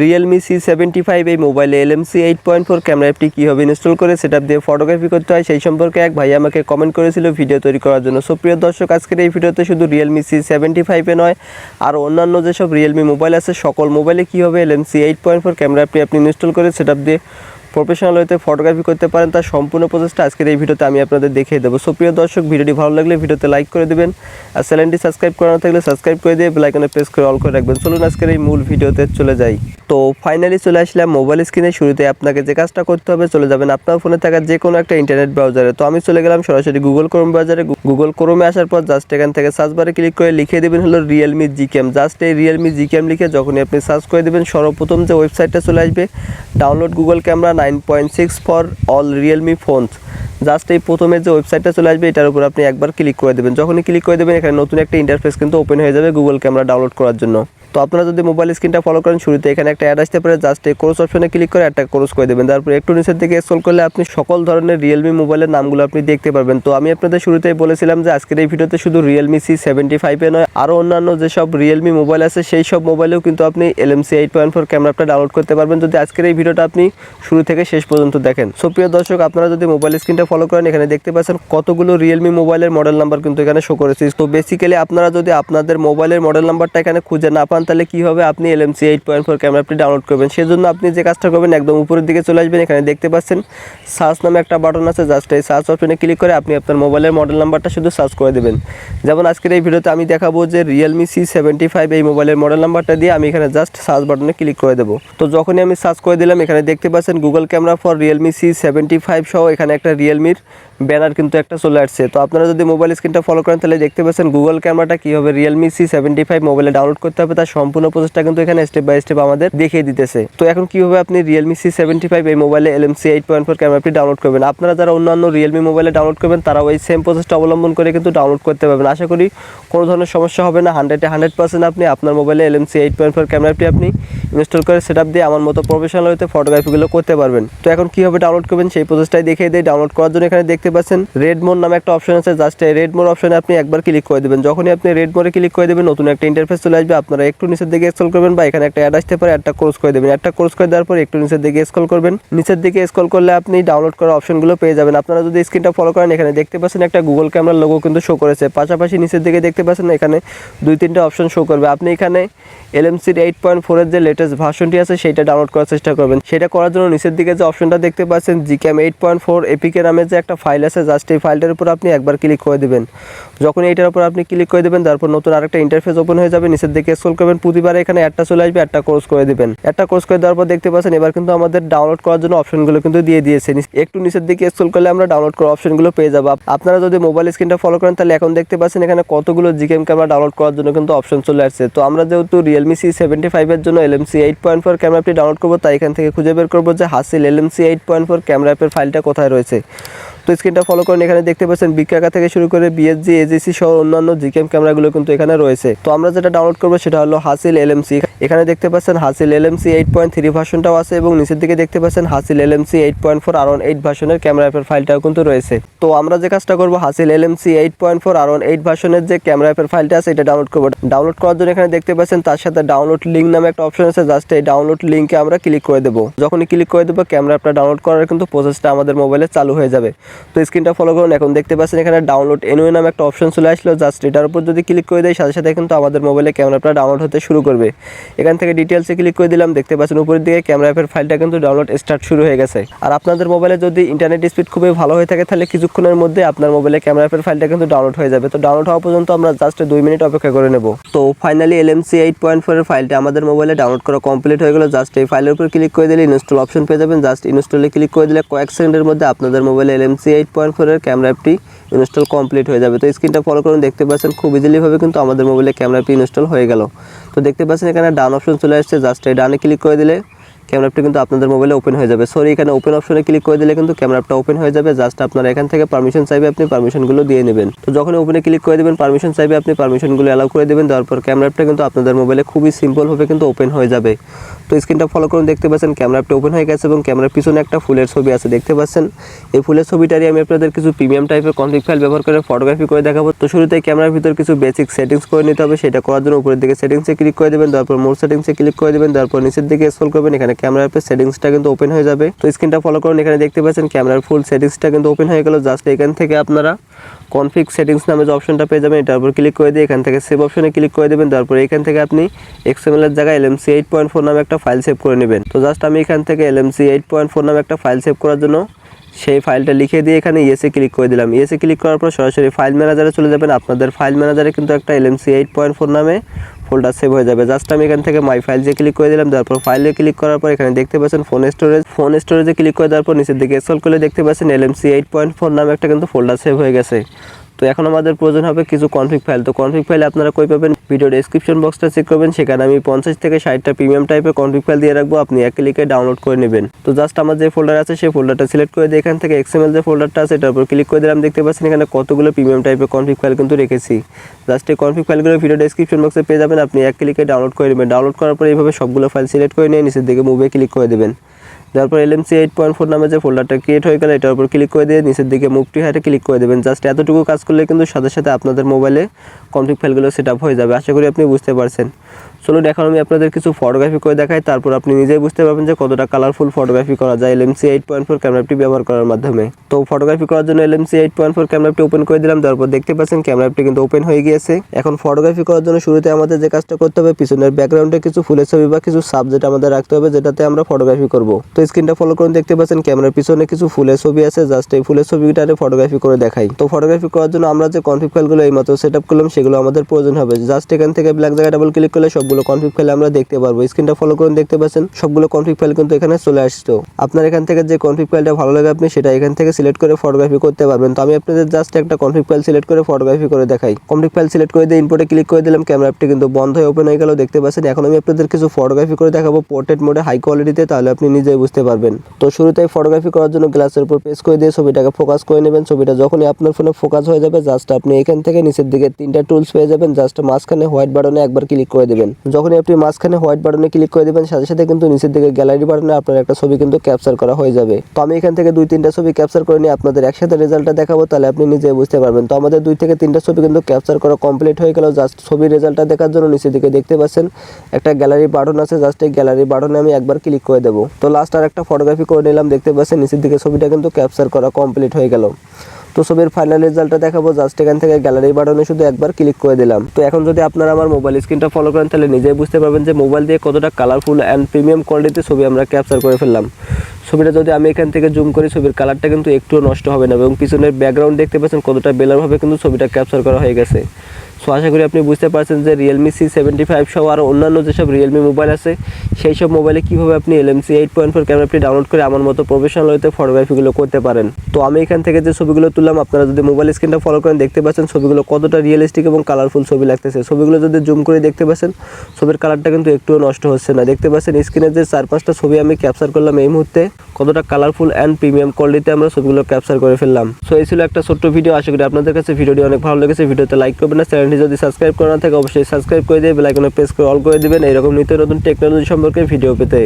Realme C seventy five এই মোবাইলে LMC eight point four camera অ্যাপটি কীভাবে ইনস্টল করে সেটা দিয়ে ফটোগ্রাফি করতে হয় সেই সম্পর্কে এক ভাই আমাকে কমেন্ট করেছিল ভিডিও তৈরি করার জন্য। সো প্রিয় দর্শক, আজকের এই ভিডিওতে শুধু রিয়েলমি সি সেভেন্টি ফাইভে নয় আর অন্যান্য যেসব রিয়েলমি মোবাইল আছে, সকল মোবাইলে কীভাবে LMC eight point four camera অ্যাপটি আপনি ইনস্টল করে সেটা দিয়ে প্রফেশনাল হতে ফটোগ্রাফি করতে পারেন, তার সম্পূর্ণ প্রসেসটা আজকের এই ভিডিওতে আমি আপনাদের দেখিয়ে দেবো। সো প্রিয় দর্শক, ভিডিওটি ভালো লাগলে ভিডিওতে লাইক করে দেবেন আর চ্যানেলটি সাবস্ক্রাইব করা না থাকলে সাবস্ক্রাইব করে দিয়ে বেলাইকনে প্রেস করে অল করে রাখবেন। চলুন আজকের এই মূল ভিডিওতে চলে যাই। তো ফাইনালি চলে আসলাম মোবাইল স্ক্রিনে শুরুতে আপনাকে যে কাজটা করতে হবে, চলে যাবেন আপনার ফোনে থাকা যে কোনো একটা ইন্টারনেট ব্রাউজারে তো, আমি চলে গেলাম সরাসরি গুগল ক্রোম ব্রাউজারে গুগল ক্রোমে আসার পর জাস্ট এখান থেকে সার্চ বারে ক্লিক করে লিখে দেবেন হলো রিয়েলমি জি ক্যাম জাস্ট এই রিয়েলমি জি ক্যাম লিখে যখনই আপনি সার্চ করে দেবেন, সর্বপ্রথম যে ওয়েবসাইটটা চলে আসবে download Google camera nine point six for all Realme phones just এই প্রথমে যে ওয়েবসাইটটা চলে আসবে, এটার উপর আপনি একবার ক্লিক করে দেবেন। যখনই ক্লিক করে দেবেন, এখানে নতুন একটা ইন্টারফেস কিন্তু ওপেন হয়ে যাবে গুগল ক্যামেরা ডাউনলোড করার জন্য। তো আপনারা যদি মোবাইল স্ক্রিনটা ফলো করেন, শুরুতে এখানে একটা অ্যাড আসতে পারে জাস্ট এই কোর্স অপশনে ক্লিক করে একটা কোর্স করে দেবেন। তারপর একটু নিচের দিকে স্ক্রল করলে আপনি সকল ধরনের রিয়েলমি মোবাইলের নামগুলো আপনি দেখতে পারবেন। তো আমি আপনাদের শুরুতেই বলেছিলাম যে আজকের এই ভিডিওতে শুধু রিয়েলমি সি সেভেন্টি ফাইভে নয় আরও অন্যান্য যেসব রিয়েলমি মোবাইল আছে, সেই সব মোবাইলেও কিন্তু আপনি এলএমসি এইট পয়েন্ট ফোর ক্যামেরাটা ডাউনলোড করতে পারবেন। যদি আজকের এই ভিডিওটা আপনি শুরু থেকে শেষ পর্যন্ত দেখেন। সো প্রিয় দর্শক, আপনারা যদি মোবাইল স্ক্রিনটা ফলো করেন, এখানে দেখতে পাচ্ছেন কতগুলো রিয়েলমি মোবাইলের মডেল নাম্বার কিন্তু এখানে শো করেছি। তো বেসিক্যালি আপনারা যদি আপনাদের মোবাইলের মডেল নাম্বারটা এখানে খুঁজে না পান তাহলে কি হবে? আপনি এলএমসি এইট পয়েন্ট ফোর ক্যামেরাটি ডাউনলোড করবেন। সেজন্য আপনি যে কাজটা করবেন, একদম উপরের দিকে চলে আসবেন। এখানে দেখতে পাচ্ছেন সার্চ নামে একটা বাটন আছে। জাস্ট এই সার্চ অপশনে ক্লিক করে আপনি আপনার মোবাইলের মডেল নাম্বারটা শুধু সার্চ করে দেবেন। যেমন আজকের এই ভিডিওতে আমি দেখাবো যে রিয়েলমি সি সেভেন্টি ফাইভ এই মোবাইলের মডেল নাম্বারটা দিয়ে আমি এখানে জাস্ট সার্চ বাটনে ক্লিক করে দেবো। তো যখনই আমি সার্চ করে দিলাম, এখানে দেখতে পাচ্ছেন Google camera for Realme C seventy five সহ এখানে একটা রিয়েলমির ব্যানার কিন্তু একটা চলে আসছে। তো আপনারা যদি মোবাইল স্ক্রিনটা ফলো করেন, তাহলে দেখতে পাচ্ছেন গুগল ক্যামেরাটা কীভাবে রিয়েলমি সি সেভেন্টি ফাইভ মোবাইলে ডাউনলোড করতে হবে তার সম্পূর্ণ প্রসেসটা কিন্তু এখানে স্টেপ বাই স্টেপ আমাদের দেখিয়ে দিতেছে। তো এখন কীভাবে আপনি রিয়েলমি সি সেভেন্টি ফাইভ এই মোবাইলে এলএমসি এইট পয়েন্ট ফোর ক্যামেরাটি ডাউনলোড করবেন? আপনারা যারা অন্যান্য রিয়েলমি মোবাইলে ডাউনলোড করবেন তারা ওই সেম প্রসেসটা অবলম্বন করে কিন্তু ডাউনলোড করতে পারবেন। আশা করি কোনো ধরনের সমস্যা হবে না। হান্ড্রেডে হান্ড্রেড পার্সেন্ট আপনি আপনার মোবাইলে এলএমসি এইট পয়েন্ট ফোর ক্যামেরাটি আপনি ইনস্টল করে সেট আপ দিয়ে আমার মতো প্রফেশনাল হতে ফটোগ্রাফিগুলো করতে পারবেন। তো এখন কীভাবে ডাউনলোড করবেন সেই প্রসেসটাই দেখিয়ে দিয়ে ডাউনলোড করার জন্য এখানে দেখতে পাচ্ছেন রেড মোড নামে একটা অপশন আছে। জাস্ট এই রেড মোড অপশনে আপনি একবার ক্লিক করে দেবেন। যখনই আপনি রেড মোডে ক্লিক করে দেবেন, নতুন একটা ইন্টারফেস চলে আসবে। আপনারা একটু নিচের দিকে স্ক্রল করবেন বা এখানে একটা অ্যাড আসতে পারে একটা কোর্স করে দেবেন। একটা কোর্স করে দেওয়ার পর একটু নিচের দিকে স্ক্রল করবেন। নিচের দিকে স্ক্রল করলে আপনি ডাউনলোড করার অপশনগুলো পেয়ে যাবেন। আপনারা যদি স্ক্রিনটা ফলো করেন, এখানে দেখতে পাচ্ছেন একটা গুগল ক্যামেরার লোগো কিন্তু শো করেছে। পাশাপাশি নিচের দিকে দেখতে পাচ্ছেন এখানে দুই তিনটা অপশন শো করবে। আপনি এখানে এলএমসির এইট পয়েন্ট ফোরের যে লেটেস্ট ভার্সনটি আছে সেটা ডাউনলোড করার চেষ্টা করবেন। সেটা করার জন্য নিচের দিকে যে অপশনটা দেখতে পাচ্ছেন GCam eight point four APK নামে যে একটা ফাইল আছে জাস্ট এই ফাইলটার উপর আপনি একবার ক্লিক করে দেবেন। যখন এইটার উপর আপনি ক্লিক করে দেবেন, তারপর নতুন আরেকটা ইন্টারফেস ওপেন হয়ে যাবে। নিচের দিকে স্ক্রল করবেন প্রতিবার এখানে একটা চলে আসবে একটা কোর্স করে দেবেন। একটা কোর্স করে দেওয়ার পর দেখতে পাচ্ছেন, এবার কিন্তু আমাদের ডাউনলোড করার জন্য অপশনগুলো কিন্তু দিয়ে দিয়েছে। একটু নিচের দিকে স্ক্রল করলে আমরা ডাউনলোড করার অপশনগুলো পেয়ে যাব। আপনারা যদি মোবাইল স্ক্রিনটা ফলো করেন, তাহলে এখন দেখতে পাচ্ছেন এখানে কতগুলো জিকেম ক্যামেরা ডাউনলোড করার জন্য কিন্তু অপশন চলে আসছে। তো আমরা যেহেতু রিয়েলমি সি সেভেন্টি ফাইভের জন্য L LMC eight point four ক্যামেরাটি ডাউনলোড করব, তাই এখান থেকে খুঁজে বের করব যে Hasli L LMC eight point four camera অ্যাপের ফাইলটা কোথায় রয়েছে। তো স্ক্রিনটা ফলো করেন, এখানে দেখতে পাচ্ছেন বিকাকা থেকে শুরু করে বিএসজি এজিসি সহ অন্যান্য জিকেম ক্যামেরাগুলো কিন্তু এখানে রয়েছে। তো আমরা যেটা ডাউনলোড করব সেটা হলো হাসিল এলএমসি এখানে দেখতে পাচ্ছেন Hasli LMC eight point three ভার্সনটাও আছে এবং নিচের দিকে দেখতে পাচ্ছেন Hasli LMC eight point four R eight ভার্সনের ক্যামেরা অ্যাপের ফাইলটাও কিন্তু রয়েছে। তো আমরা যে কাজটা করব Hasli LMC eight point four R eight ভার্সনের যে ক্যামেরা অ্যাপের ফাইলটা আছে, এটা ডাউনলোড করব। ডাউনলোড করার জন্য এখানে দেখতে পাচ্ছেন তার সাথে ডাউনলোড লিঙ্ক নামে একটা অপশন আছে জাস্ট এই ডাউনলোড লিঙ্কে আমরা ক্লিক করে দেবো। যখনই ক্লিক করে দেবো ক্যামেরা অ্যাপটা ডাউনলোড করার কিন্তু প্রসেসটা আমাদের মোবাইলে চালু হয়ে যাবে। তো স্ক্রিনটা ফলো করুন। এখন দেখতে পাচ্ছেন এখানে ডাউনলোড এনওয়ে নামে একটা অপশন চলে আসলো। জাস্ট এটার উপর যদি ক্লিক করে দেয়, সাথে সাথে কিন্তু আমাদের মোবাইলে ক্যামেরাটা ডাউনলোড হতে শুরু করবে। এখান থেকে ডিটেলসে ক্লিক করে দিলাম, দেখতে পাচ্ছেন উপরের দিকে ক্যামেরা অ্যাপের ফাইলটা কিন্তু ডাউনলোড স্টার্ট শুরু হয়ে গেছে। আর আপনাদের মোবাইলে যদি ইন্টারনেট স্পিড খুবই ভালো হয়ে থাকে, তাহলে কিছুক্ষণের মধ্যে আপনার মোবাইলে ক্যামেরা অ্যাপের ফাইলটা কিন্তু ডাউনলোড হয়ে যাবে। তো ডাউনলোড হওয়া পর্যন্ত আমরা জাস্ট দুই মিনিট অপেক্ষা করে নেব। তো finally L LMC eight point ফোরের ফাইলটা আমাদের মোবাইলে ডাউনলোড করা কমপ্লিট হয়ে গেল। জাস্ট এই ফাইলের উপর ক্লিক করে দিলে ইনস্টল অপশন পেয়ে যাবেন। জাস্ট ইনস্টলে ক্লিক করে দিলে কয়েক সেকেন্ডের মধ্যে আপনাদের মোবাইলে এলএমসি এইট পয়েন্ট ফোরের ক্যামেরা অ্যাপটি ইনস্টল কমপ্লিট হয়ে যাবে। তো স্ক্রিনটা ফলো করুন, দেখতে পাচ্ছেন খুব ইজিলিভাবে কিন্তু আমাদের মোবাইলে ক্যামেরা অ্যাপটি ইনস্টল হয়ে গেল। তো দেখতে পাচ্ছেন এখানে ডান অপশন চলে আসছে জাস্ট এই ডানে ক্লিক করে দিলে ক্যামেরা কিন্তু আপনাদের মোবাইলে ওপেন হয়ে যাবে। সরি এখানে ওপেন অপশনে ক্লিক করে দিলে কিন্তু ক্যামেরা অ্যাপটা ওপেন হয়ে যাবে। জাস্ট আপনারা এখান থেকে পারমিশন চাইবে, আপনি পারমিশনগুলো দিয়ে নেবেন। তো যখন ওপেনে ক্লিক করে দেবেন পারমিশন চাইবে, আপনি পারমিশনগুলো অ্যালাউ করে দেবেন। দেওয়ার পর ক্যামেরা কিন্তু আপনাদের মোবাইলে খুবই সিম্পলভাবে কিন্তু ওপেন হয়ে যাবে। তো স্ক্রিনটা ফলো করুন, দেখতে পাচ্ছেন ক্যামেরা ওপেন হয়ে গেছে এবং ক্যামেরার পিছনে একটা ফুলের ছবি আছে, দেখতে পাচ্ছেন? এই ফুলের ছবিটারই আমি আপনাদের কিছু প্রিমিয়াম টাইপের কনফিগ ফাইল ব্যবহার করে ফটোগ্রাফি করে দেখাবো। তো শুরুতে ক্যামেরার ভিতর কিছু বেসিক সেটিংস করে নিতে হবে। সেটা করার জন্য উপরের দিকে সেটিংসে ক্লিক করে দেবেন, তারপর মোর সেটিংসে ক্লিক করে দেবেন, তারপর নিচের দিকে স্ক্রল করবেন, এখানে ক্যামেরার সেটিংসটা কিন্তু ওপেন হয়ে যাবে। তো স্ক্রিনটা ফলো করুন, এখানে দেখতে পাচ্ছেন ক্যামেরার ফুল সেটিংসটা কিন্তু ওপেন হয়ে গেল। জাস্ট এখান থেকে আপনারা কনফিগ সেটিংস নামে যে অপশনটা পেয়ে যাবেন এটার উপর ক্লিক করে দিয়ে এখান থেকে সেভ অপশনে ক্লিক করে দেবেন। তারপর এখান থেকে আপনি এক্সএমএল এর জায়গায় এলএমসি এইট পয়েন্ট ফোর নামে একটা ফাইল সেভ করে নেবেন। তো জাস্ট আমি এখান থেকে এলএমসি এইট পয়েন্ট ফোর নামে একটা ফাইল সেভ করার জন্য সেই ফাইলটা লিখে দিয়ে এখানে ইয়েসে ক্লিক করে দিলাম। ইয়েসে ক্লিক করার পর সরাসরি ফাইল ম্যানেজারে চলে যাবেন। আপনাদের ফাইল ম্যানেজারে কিন্তু একটা এলএমসি এইট পয়েন্ট ফোর নামে ফোল্ডার সেভ হয়ে যাবে। জাস্ট আমি এখান থেকে মাই ফাইল যে ক্লিক করে দিলাম তারপর ফাইলে ক্লিক করার পর এখানে দেখতে পাচ্ছেন ফোন স্টোরেজ ফোন স্টোরেজে ক্লিক করে দেওয়ার পর নিচের দিকে স্ক্রল করলে দেখতে পাচ্ছেন L LMC eight point four নামে একটা কিন্তু ফোল্ডার সেভ হয়ে গেছে। তো এখন আমাদের প্রয়োজন হবে কিছু কনফিগ ফাইল তো কনফিগ ফাইল আপনারা কই পাবেন? ভিডিও ডেসক্রিপশন বক্সটা চেক করবেন। সেখানে আমি পঞ্চাশ থেকে ষাটটা প্রিমিয়াম টাইপের কনফিগ ফাইল দিয়ে রাখব। আপনি এক ক্লিকে ডাউনলোড করে নেবেন। তো জাস্ট আমার যে ফোল্ডার আছে, সেই ফোল্ডারটা সিলেক্ট করে দিয়ে এখান থেকে এক্সএমএল যে ফোল্ডারটা আছে, এটার উপর ক্লিক করে দিলাম। দেখতে পাচ্ছেন এখানে কতগুলো প্রিমিয়াম টাইপের কনফিগ ফাইল কিন্তু রেখেছি। জাস্ট এই কনফিগ ফাইলগুলো ভিডিও ডেসক্রিপশন বক্সে পেয়ে যাবেন। আপনি এক ক্লিকে ডাউনলোড করে নেবেন। ডাউনলোড করার পর এইভাবে সবগুলো ফাইল সিলেক্ট করে নিয়ে নিচের দিকে মুভে ক্লিক করে দেবেন। তারপর এলএমসি এইট পয়েন্ট ফোর নামে যে ফোল্ডারটা ক্রিয়েট হয়ে গেলে, এটার উপর ক্লিক করে দিয়ে নিচের দিকে মুভটি হাইটে ক্লিক করে দেবেন। জাস্ট এতটুকু কাজ করলে কিন্তু সাথে সাথে আপনাদের মোবাইলে কনফিগ ফাইলগুলো সেট আপ হয়ে যাবে। আশা করি আপনি বুঝতে পারছেন। চলুন, এখন আমি আপনাদের কিছু ফটোগ্রাফি করে দেখাই। তারপর আপনি নিজেই বুঝতে পারবেন যে কতটা কালারফুল ফটোগ্রাফি করা যায় এলএমসি এইট পয়েন্ট ফোর ক্যামেরাটি ব্যবহার করার মাধ্যমে। তো ফটোগ্রাফি করার জন্য এলএমসি এইট পয়েন্ট ফোর ক্যামেরাটি ওপেন করে দিলাম। তারপর দেখতে পাচ্ছেন ক্যামেরাটি কিন্তু ওপেন হয়ে গিয়েছে। এখন ফটোগ্রাফি করার জন্য শুরুতে আমাদের যে কাজটা করতে হবে, পিছনের ব্যাকগ্রাউন্ডে কিছু ফুলের ছবি বা কিছু সাবজেক্ট আমাদের রাখতে হবে, যেটাতে আমরা ফটোগ্রাফি করব। তো স্ক্রিনটা ফলো করুন, দেখতে পাচ্ছেন ক্যামেরার পিছনে কিছু ফুলের ছবি আছে জাস্ট এই ফুলের ছবিটারে ফটোগ্রাফি করে দেখাই। তো ফটোগ্রাফি করার জন্য আমরা যে কনফিগ ফাইলগুলো এইমাত্র সেট আপ করলাম, সেগুলো আমাদের প্রয়োজন হবে। জাস্ট এখান থেকে ব্ল্যাক জায়গা ডাবল ক্লিক করলে সবগুলো কনফিগ ফাইল আমরা দেখতে পারব। স্ক্রিনটা ফলো করুন, দেখতে পাচ্ছেন সবগুলো কনফিগ ফাইল কিন্তু এখানে চলে আসতো আপনার এখান থেকে যে কনফিগ ফাইলটা ভালো লাগে আপনি, সেটা এখান থেকে সিলেক্ট করে ফটোগ্রাফি করতে পারবেন। তো আমি আপনাদের জাস্ট একটা কনফিগ ফাইল সিলেক্ট করে ফটোগ্রাফি করে দেখাই। কনফিগ ফাইল সিলেক্ট করে দিয়ে ইম্পোর্টে ক্লিক করে দিলাম ক্যামেরা অ্যাপটি কিন্তু বন্ধ হয়ে ওপেন হয়ে গেল, দেখতে পাচ্ছেন। এখন আমি আপনাদের কিছু ফটোগ্রাফি করে দেখাবো। পোর্ট্রেট মোডে হাই কোয়ালিটিতে তাহলে আপনি নিজেই বুঝতে পারবেন। তো শুরুতে ফটোগ্রাফি করার জন্য গ্লাসের উপর প্রেস করে দিয়ে ছবিটাকে ফোকাস করে নেবেন। ছবিটা যখনই আপনার ফোনে ফোকাস হয়ে যাবে জাস্ট আপনি এখান থেকে নিচের দিকে তিনটা টুলস পেয়ে যাবেন। জাস্ট মাঝখানে হোয়াইট বাটনে একবার ক্লিক করে দেবেন। যখনই আপনি মাঝখানে হোয়াইট বাটনে ক্লিক করে দেবেন, সাথে সাথে কিন্তু নিচের দিকে গ্যালারি বাটনে আপনার একটা ছবি কিন্তু ক্যাপচার করা হয়ে যাবে। তো আমি এখান থেকে দুই তিনটা ছবি ক্যাপচার করে নিয়ে আপনাদের একসাথে রেজাল্টটা দেখাবো, তাহলে আপনি নিজে বুঝতে পারবেন। তো আমাদের দুই থেকে তিনটা ছবি কিন্তু ক্যাপচার করা কমপ্লিট হয়ে গেল। জাস্ট ছবির রেজাল্টটা দেখার জন্য নিচের দিকে দেখতে পাচ্ছেন, একটা গ্যালারি বাটন আছে। জাস্ট এই গ্যালারি বাটনে আমি একবার ক্লিক করে দেবো। তো লাস্ট একটা ফটোগ্রাফি করে নিলাম, দেখতে পাচ্ছেন, নিচের দিকে ছবিটা কিন্তু ক্যাপচার করা কমপ্লিট হয়ে গেল। তো ছবির ফাইনাল রেজাল্টটা দেখাবো জাস্ট এখান থেকে গ্যালারি বাটনে শুধু একবার ক্লিক করে দিলাম। তো এখন যদি আপনারা আমার মোবাইল স্ক্রিনটা ফলো করেন, তাহলে নিজেই বুঝতে পারবেন যে মোবাইল দিয়ে কতটা কালারফুল অ্যান্ড প্রিমিয়াম কোয়ালিটিতে ছবি আমরা ক্যাপচার করে ফেললাম। ছবিটা যদি আমি এখান থেকে জুম করি, ছবির কালারটা কিন্তু একটুও নষ্ট হবে না এবং পিছনের ব্যাকগ্রাউন্ড দেখতে পাচ্ছেন, কতটা বেলারভাবে কিন্তু ছবিটা ক্যাপচার করা হয়ে গেছে। সো আশা করি আপনি বুঝতে পারছেন যে রিয়েলমি সি সেভেন্টি ফাইভ সহ আরও অন্যান্য যেসব রিয়েলমি মোবাইল আছে, সেই সব মোবাইলে কীভাবে আপনি এলএমসি এইট পয়েন্ট ফোর ক্যামেরাটি ডাউনলোড করে আমার মতো প্রফেশনাল হইতে ফটোগ্রাফিগুলো করতে পারেন। তো আমি এখান থেকে যে ছবিগুলো তুললাম, আপনারা যদি মোবাইল স্ক্রিনটা ফলো করেন, দেখতে পাচ্ছেন ছবিগুলো কতটা রিয়েলিস্টিক এবং কালারফুল ছবি লাগতেছে। ছবিগুলো যদি জুম করে দেখতে পাচ্ছেন, ছবির কালারটা কিন্তু একটুও নষ্ট হচ্ছে না। দেখতে পাচ্ছেন স্ক্রিনে যে চার পাঁচটা ছবি আমি ক্যাপচার করলাম এই মুহূর্তে, কতটা কালারফুল অ্যান্ড প্রিমিয়াম কোয়ালিটিতে আমরা ছবিগুলো ক্যাপচার করে ফেললাম। সো এই ছিল একটা ছোট্ট ভিডিও আশা করি আপনাদের কাছে ভিডিওটি অনেক ভালো লেগেছে। ভিডিওতে লাইক করবেন না চ্যানেলটি যদি সাবস্ক্রাইব করা থাকে, অবশ্যই সাবস্ক্রাইব করে দিয়ে বেলাইকনে প্রেস করে অল করে দেবেন। এরকম নিত্য নতুন টেকনোলজি সম্পর্কে ভিডিও পেতে।